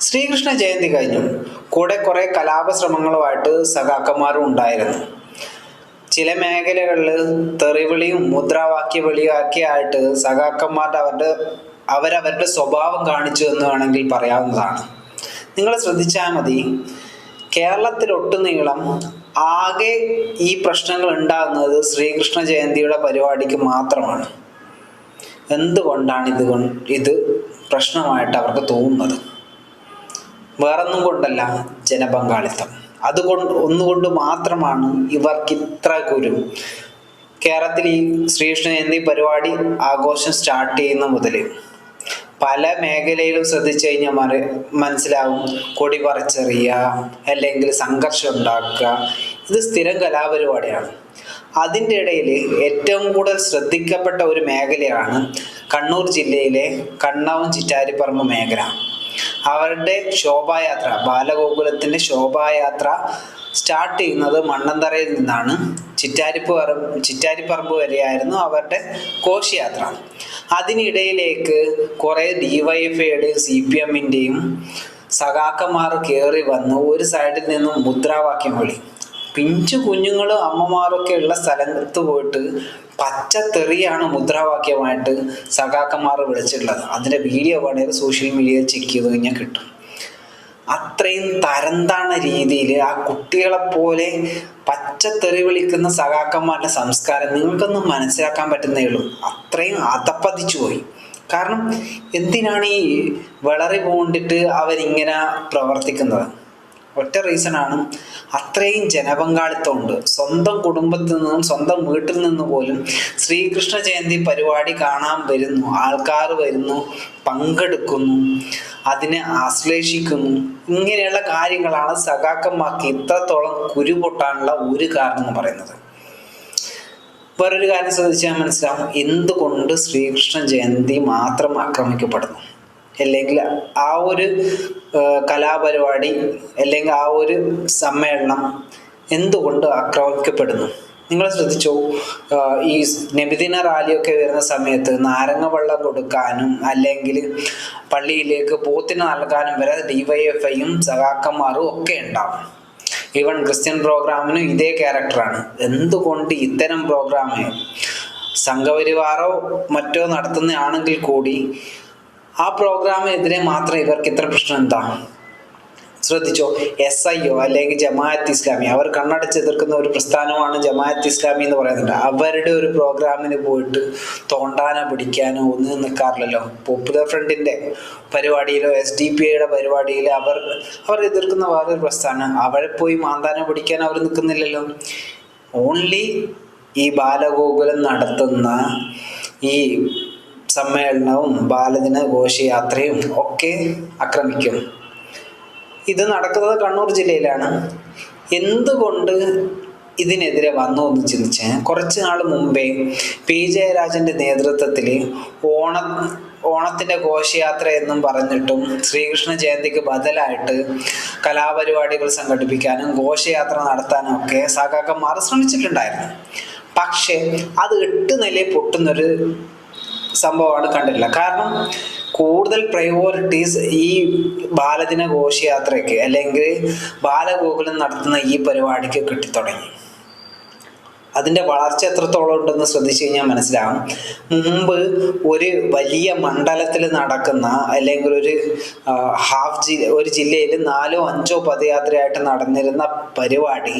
ശ്രീകൃഷ്ണ ജയന്തി കഴിഞ്ഞു. കൂടെ കുറെ കലാപശ്രമങ്ങളുമായിട്ട് സഖാക്കന്മാരും ഉണ്ടായിരുന്നു. ചില മേഖലകളിൽ തെറിവിളിയും മുദ്രാവാക്യ വിളിയും ഒക്കെ ആയിട്ട് സഖാക്കന്മാരുടെ അവരുടെ അവരവരുടെ സ്വഭാവം കാണിച്ചു എന്ന് വേണമെങ്കിൽ പറയാവുന്നതാണ്. നിങ്ങൾ ശ്രദ്ധിച്ചാൽ മതി കേരളത്തിലൊട്ടുനീളം ആകെ ഈ പ്രശ്നങ്ങൾ ഉണ്ടാകുന്നത് ശ്രീകൃഷ്ണ ജയന്തിയുടെ പരിപാടിക്ക് മാത്രമാണ്. എന്തുകൊണ്ടാണ് ഇത് ഇത് പ്രശ്നമായിട്ട് അവർക്ക് തോന്നുന്നത്? വേറൊന്നും കൊണ്ടല്ല ജനപങ്കാളിത്തം. അതുകൊണ്ട് ഒന്നുകൊണ്ട് മാത്രമാണ് ഇവർക്ക് ഇത്ര കുരു കേരളത്തിൽ ഈ ശ്രീകൃഷ്ണ ജയന്തി പരിപാടി ആഘോഷം സ്റ്റാർട്ട് ചെയ്യുന്ന മുതൽ പല മേഖലയിലും ശ്രദ്ധിച്ചു കഴിഞ്ഞാൽ മറി മനസ്സിലാവും. കൊടി പറിച്ചെറിയുക അല്ലെങ്കിൽ സംഘർഷം ഉണ്ടാക്കുക. ഇത് സ്ഥിരം കലാപരിപാടിയാണ്. അതിന്റെ ഇടയിൽ ഏറ്റവും കൂടുതൽ ശ്രദ്ധിക്കപ്പെട്ട ഒരു മേഖലയാണ് കണ്ണൂർ ജില്ലയിലെ കണ്ണാവും ചിറ്റാരിപ്പറമ്പ് മേഖല. അവരുടെ ശോഭായാത്ര ബാലഗോകുലത്തിന്റെ ശോഭായാത്ര സ്റ്റാർട്ട് ചെയ്യുന്നത് മണ്ണന്തറയിൽ നിന്നാണ്. ചിറ്റാരിപ്പ് ചിറ്റാരിപ്പറമ്പ് വരെയായിരുന്നു അവരുടെ കോശയാത്ര അതിനിടയിലേക്ക് കുറേ ഡിവൈഎഫ്ഐയുടെയും സി പി എമ്മിന്റെയും സഖാക്കന്മാർ കയറി വന്ന് ഒരു സൈഡിൽ നിന്നും മുദ്രാവാക്യം വിളി. പിഞ്ചു കുഞ്ഞുങ്ങളും അമ്മമാരൊക്കെ ഉള്ള സ്ഥലത്ത് പോയിട്ട് പച്ച തെറിയാണ് മുദ്രാവാക്യമായിട്ട് സഖാക്കന്മാർ വിളിച്ചിട്ടുള്ളത്. അതിന്റെ വീഡിയോ വേണമെങ്കിൽ സോഷ്യൽ മീഡിയയിൽ ചെക്ക് ചെയ്ത് കഴിഞ്ഞാൽ കിട്ടും. അത്രയും തരംതാണ രീതിയിൽ ആ കുട്ടികളെ പോലെ തെറി വിളിക്കുന്ന സഖാക്കന്മാരുടെ സംസ്കാരം നിങ്ങൾക്കൊന്നും മനസ്സിലാക്കാൻ പറ്റുന്നേ ഉള്ളൂ. അത്രയും അതപ്പതിച്ചു പോയി. കാരണം എന്തിനാണ് ഈ വിളറി പോണ്ടിട്ട് അവരിങ്ങനെ പ്രവർത്തിക്കുന്നത്? ഒറ്റ റീസണാണ് അത്രയും ജനപങ്കാളിത്തമുണ്ട്. സ്വന്തം കുടുംബത്തിൽ നിന്നും സ്വന്തം വീട്ടിൽ നിന്ന് പോലും ശ്രീകൃഷ്ണ ജയന്തി പരിപാടി കാണാൻ വരുന്നു. ആൾക്കാർ വരുന്നു പങ്കെടുക്കുന്നു അതിനെ ആശ്ലേഷിക്കുന്നു. ഇങ്ങനെയുള്ള കാര്യങ്ങളാണ് സഖാക്കന്മാർക്ക് ഇത്രത്തോളം കുരുപൊട്ടാനുള്ള ഒരു കാരണം എന്ന് പറയുന്നത്. വേറൊരു കാര്യം ശ്രദ്ധിച്ചാൽ മനസ്സിലാവും. എന്തുകൊണ്ട് ശ്രീകൃഷ്ണ ജയന്തി മാത്രം ആക്രമിക്കപ്പെടുന്നു? അല്ലെങ്കിൽ ആ ഒരു കലാപരിപാടി അല്ലെങ്കിൽ ആ ഒരു സമ്മേളനം എന്തുകൊണ്ട് ആക്രമിക്കപ്പെടുന്നു? നിങ്ങൾ ശ്രദ്ധിച്ചോ? ഈ നബിദിന റാലിയൊക്കെ വരുന്ന സമയത്ത് നാരങ്ങ വെള്ളം കൊടുക്കാനും അല്ലെങ്കിൽ പള്ളിയിലേക്ക് പോത്തിന് നൽകാനും വരെ ഡിവൈഎഫ്ഐയും സഖാക്കന്മാരും ഒക്കെ ഉണ്ടാവും. ഈവൻ ക്രിസ്ത്യൻ പ്രോഗ്രാമിനും ഇതേ ക്യാരക്ടറാണ്. എന്തുകൊണ്ട് ഇത്തരം പ്രോഗ്രാമ് സംഘപരിവാറോ മറ്റോ നടത്തുന്നതാണെങ്കിൽ കൂടി ആ പ്രോഗ്രാമിനെതിരെ മാത്രം ഇവർക്ക് ഇത്ര പ്രശ്നം എന്താ? ശ്രദ്ധിച്ചോ? എസ് ഐ ഒ അല്ലെങ്കിൽ ജമാഅത്ത് ഇസ്ലാമി. അവർ കണ്ണടച്ച് എതിർക്കുന്ന ഒരു പ്രസ്ഥാനമാണ് ജമാഅത്ത് ഇസ്ലാമി എന്ന് പറയുന്നുണ്ട്. അവരുടെ ഒരു പ്രോഗ്രാമിന് പോയിട്ട് തോണ്ടാനോ പിടിക്കാനോ ഒന്നും നിൽക്കാറില്ലല്ലോ പോപ്പുലർ ഫ്രണ്ടിന്റെ പരിപാടിയിലോ എസ് ഡി പി ഐയുടെ പരിപാടിയിൽ അവർ അവർ എതിർക്കുന്ന വേറൊരു പ്രസ്ഥാനം. അവരെ പോയി മാന്താനോ പിടിക്കാൻ അവർ നിൽക്കുന്നില്ലല്ലോ. ഓൺലി ഈ ബാലഗോകുലം നടത്തുന്ന ഈ സമ്മേളനവും ബാലദിന ഘോഷയാത്രയും ഒക്കെ ആക്രമിക്കും. ഇത് നടക്കുന്നത് കണ്ണൂർ ജില്ലയിലാണ്. എന്തുകൊണ്ട് ഇതിനെതിരെ വന്നു എന്ന് ചിന്തിച്ച് കുറച്ച് നാൾ മുമ്പേ പി. ജയരാജന്റെ നേതൃത്വത്തിൽ ഓണ ഓണത്തിന്റെ ഘോഷയാത്ര എന്നും പറഞ്ഞിട്ടും ശ്രീകൃഷ്ണ ജയന്തിക്ക് ബദലായിട്ട് കലാപരിപാടികൾ സംഘടിപ്പിക്കാനും ഘോഷയാത്ര നടത്താനും ഒക്കെ സാക്കാക്കന്മാർ ശ്രമിച്ചിട്ടുണ്ടായിരുന്നു. പക്ഷേ അത് എട്ട് നിലയിൽ പൊട്ടുന്നൊരു സംഭവമാണ് കണ്ടില്ല കാരണം കൂടുതൽ പ്രയോറിറ്റീസ് ഈ ബാലദിന ഘോഷയാത്രയ്ക്ക് അല്ലെങ്കിൽ ബാലഗോകുലം നടത്തുന്ന ഈ പരിപാടിക്ക് കിട്ടിത്തുടങ്ങി. അതിന്റെ വളർച്ച എത്രത്തോളം ഉണ്ടെന്ന് ശ്രദ്ധിച്ചു കഴിഞ്ഞാൽ മനസ്സിലാവും മുമ്പ് ഒരു വലിയ മണ്ഡലത്തിൽ നടക്കുന്ന അല്ലെങ്കിൽ ഒരു ഹാഫ് ജി ഒരു ജില്ലയിൽ നാലോ അഞ്ചോ പദയാത്രയായിട്ട് നടന്നിരുന്ന പരിപാടി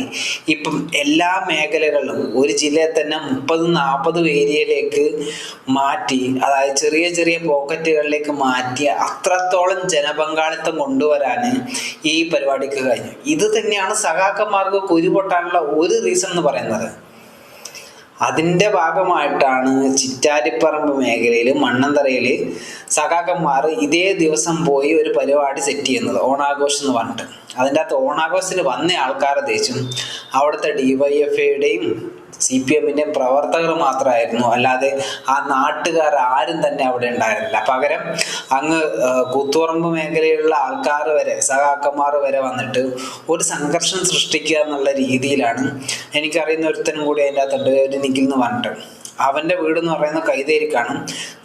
ഇപ്പം എല്ലാ മേഖലകളിലും ഒരു ജില്ലയിൽ തന്നെ മുപ്പത് നാൽപ്പത് ഏരിയയിലേക്ക് മാറ്റി അതായത് ചെറിയ ചെറിയ പോക്കറ്റുകളിലേക്ക് മാറ്റി അത്രത്തോളം ജനപങ്കാളിത്തം കൊണ്ടുവരാൻ ഈ പരിപാടിക്ക് കഴിഞ്ഞു. ഇത് തന്നെയാണ് സഖാക്കന്മാർക്ക് കുരുപൊട്ടാനുള്ള ഒരു റീസൺ എന്ന് പറയുന്നത്. അതിന്റെ ഭാഗമായിട്ടാണ് ചിറ്റാരിപ്പറമ്പ് മേഖലയിൽ മണ്ണന്തറയിൽ സഖാക്കന്മാർ ഇതേ ദിവസം പോയി ഒരു പരിപാടി സെറ്റ് ചെയ്യുന്നത് ഓണാഘോഷം എന്ന് പറഞ്ഞിട്ട്. അതിന്റെ അകത്ത് ഓണാഘോഷത്തിന് വന്ന ആൾക്കാരെ ദേശം അവിടുത്തെ ഡിവൈഎഫ്ഐയുടെയും സി പി എമ്മിന്റെ പ്രവർത്തകർ മാത്രമായിരുന്നു അല്ലാതെ ആ നാട്ടുകാർ ആരും തന്നെ അവിടെ ഉണ്ടായിരുന്നില്ല. പകരം അങ്ങ് കൂത്തുപറമ്പ് മേഖലയിലുള്ള ആൾക്കാർ വരെ സഹാക്കന്മാർ വരെ വന്നിട്ട് ഒരു സംഘർഷം സൃഷ്ടിക്കുക എന്നുള്ള രീതിയിലാണ് എനിക്കറിയുന്ന ഒരുത്തനും കൂടി അതിന്റെ അകത്തുണ്ട്. ഒരു നിഖിൽ എന്ന് പറഞ്ഞിട്ട്. അവന്റെ വീട് എന്ന് പറയുന്നത് കൈതേരിക്കാണ്.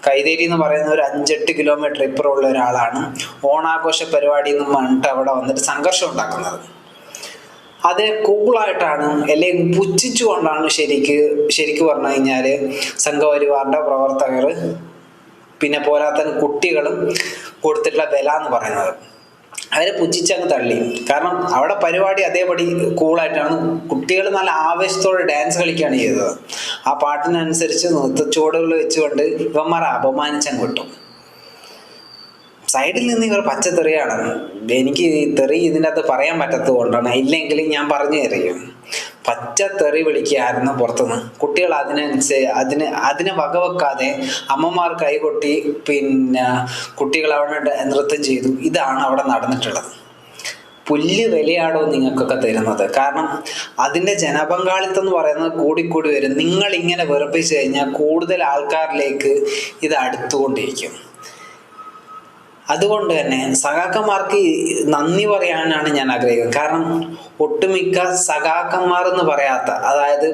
കൈതേരി എന്ന് പറയുന്ന ഒരു അഞ്ചെട്ട് കിലോമീറ്റർ ഇപ്പുറമുള്ള ഒരാളാണ്. ഓണാഘോഷ പരിപാടി എന്ന് പറഞ്ഞിട്ട് അവിടെ വന്നിട്ട് സംഘർഷം ഉണ്ടാക്കുന്നത്. അതിനെ കൂളായിട്ടാണ് അല്ലെങ്കിൽ പുച്ഛിച്ചുകൊണ്ടാണ് ശരിക്ക് ശരിക്ക് പറഞ്ഞു കഴിഞ്ഞാൽ സംഘപരിവാറിന്റെ പ്രവർത്തകർ പിന്നെ പോരാത്തൻ കുട്ടികളും കൊടുത്തിട്ടുള്ള വില എന്ന് പറയുന്നത്. അവരെ പുച്ഛിച്ചങ്ങ് തള്ളി. കാരണം അവിടെ പരിപാടി അതേപടി കൂളായിട്ടാണ് കുട്ടികൾ നല്ല ആവേശത്തോടെ ഡാൻസ് കളിക്കുകയാണ് ചെയ്തത്. ആ പാട്ടിനനുസരിച്ച് നൃത്തച്ചുവടുകൾ വെച്ചുകൊണ്ട് ഇവന്മാരെ അപമാനിച്ചങ്ങ് വിട്ടു. സൈഡിൽ നിന്ന് ഇവർ പച്ചത്തെറിയാണ്. എനിക്ക് തെറി ഇതിന്റെ അകത്ത് പറയാൻ പറ്റാത്തത് കൊണ്ടാണ്. ഇല്ലെങ്കിൽ ഞാൻ പറഞ്ഞു തരും പച്ച തെറി പുറത്തുനിന്ന്. കുട്ടികൾ അതിനനുസരിച്ച് അതിന് അതിനെ വകവെക്കാതെ അമ്മമാർ കൈകൊട്ടി പിന്നെ കുട്ടികൾ അവിടെ നൃത്തം ചെയ്തു. ഇതാണ് അവിടെ നടന്നിട്ടുള്ളത്. പുല്ല് വിലയാണോ നിങ്ങൾക്കൊക്കെ തരുന്നത്? കാരണം അതിന്റെ ജനപങ്കാളിത്തം എന്ന് പറയുന്നത് കൂടിക്കൂടി വരും. നിങ്ങൾ ഇങ്ങനെ വെറുപ്പിച്ച് കഴിഞ്ഞാൽ കൂടുതൽ ആൾക്കാരിലേക്ക് ഇത് അടുത്തുകൊണ്ടിരിക്കും. അതുകൊണ്ട് തന്നെ സഖാക്കന്മാർക്ക് നന്ദി പറയാനാണ് ഞാൻ ആഗ്രഹിക്കുന്നത്. കാരണം ഒട്ടുമിക്ക സഖാക്കന്മാർ എന്ന് പറയാത്ത അതായത്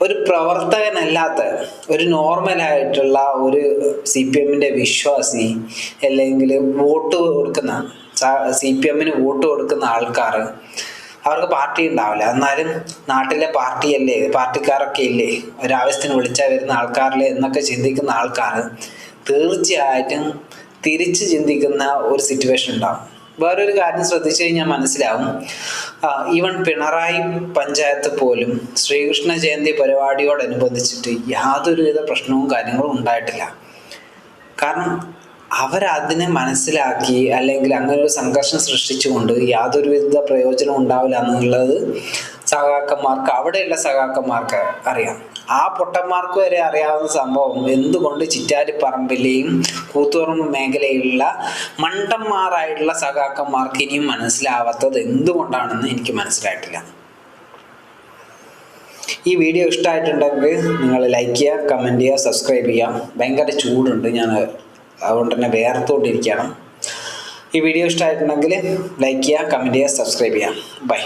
ഒരു പ്രവർത്തകനല്ലാത്ത ഒരു നോർമലായിട്ടുള്ള ഒരു സി പി എമ്മിന്റെ വിശ്വാസി അല്ലെങ്കിൽ വോട്ട് കൊടുക്കുന്ന സി പി എമ്മിന് വോട്ട് കൊടുക്കുന്ന ആൾക്കാർ അവർക്ക് പാർട്ടി ഉണ്ടാവില്ല. എന്നാലും നാട്ടിലെ പാർട്ടിയല്ലേ പാർട്ടിക്കാരൊക്കെ ഇല്ലേ ഒരാവശ്യത്തിന് വിളിച്ചാൽ വരുന്ന ആൾക്കാരില്ലേ എന്നൊക്കെ ചിന്തിക്കുന്ന ആൾക്കാർ തീർച്ചയായിട്ടും തിരിച്ച് ചിന്തിക്കുന്ന ഒരു സിറ്റുവേഷൻ ഉണ്ടാകും വേറൊരു കാര്യം ശ്രദ്ധിച്ചു കഴിഞ്ഞാൽ മനസ്സിലാവും. ഈവൻ പിണറായി പഞ്ചായത്ത് പോലും ശ്രീകൃഷ്ണ ജയന്തി പരിപാടിയോടനുബന്ധിച്ചിട്ട് യാതൊരുവിധ പ്രശ്നവും കാര്യങ്ങളും ഉണ്ടായിട്ടില്ല. കാരണം അവരതിനെ മനസ്സിലാക്കി അല്ലെങ്കിൽ അങ്ങനെ ഒരു സംഘർഷം സൃഷ്ടിച്ചുകൊണ്ട് യാതൊരുവിധ പ്രയോജനം ഉണ്ടാവില്ല എന്നുള്ളത് സഖാക്കന്മാർക്ക് അവിടെയുള്ള സഖാക്കന്മാർക്ക് അറിയാം. ആ പൊട്ടന്മാർക്ക് വരെ അറിയാവുന്ന സംഭവം എന്തുകൊണ്ട് ചിറ്റാരിപ്പറമ്പിലെയും കൂത്തുപറമ്പ് മേഖലയിലുള്ള മണ്ടന്മാരായിട്ടുള്ള സഖാക്കന്മാർക്ക് ഇനിയും മനസ്സിലാവാത്തത് എന്തുകൊണ്ടാണെന്ന് എനിക്ക് മനസ്സിലായിട്ടില്ല. ഈ വീഡിയോ ഇഷ്ടമായിട്ടുണ്ടെങ്കിൽ നിങ്ങൾ ലൈക്ക് ചെയ്യുക കമന്റ് ചെയ്യുക സബ്സ്ക്രൈബ് ചെയ്യുക. ഭയങ്കര ചൂടുണ്ട് ഞാൻ അതുകൊണ്ട് തന്നെ വേർത്തുകൊണ്ടിരിക്കുകയാണ്. ഈ വീഡിയോ ഇഷ്ടമായിട്ടുണ്ടെങ്കിൽ ലൈക്ക് ചെയ്യുക കമന്റ് ചെയ്യുക സബ്സ്ക്രൈബ് ചെയ്യുക. ബൈ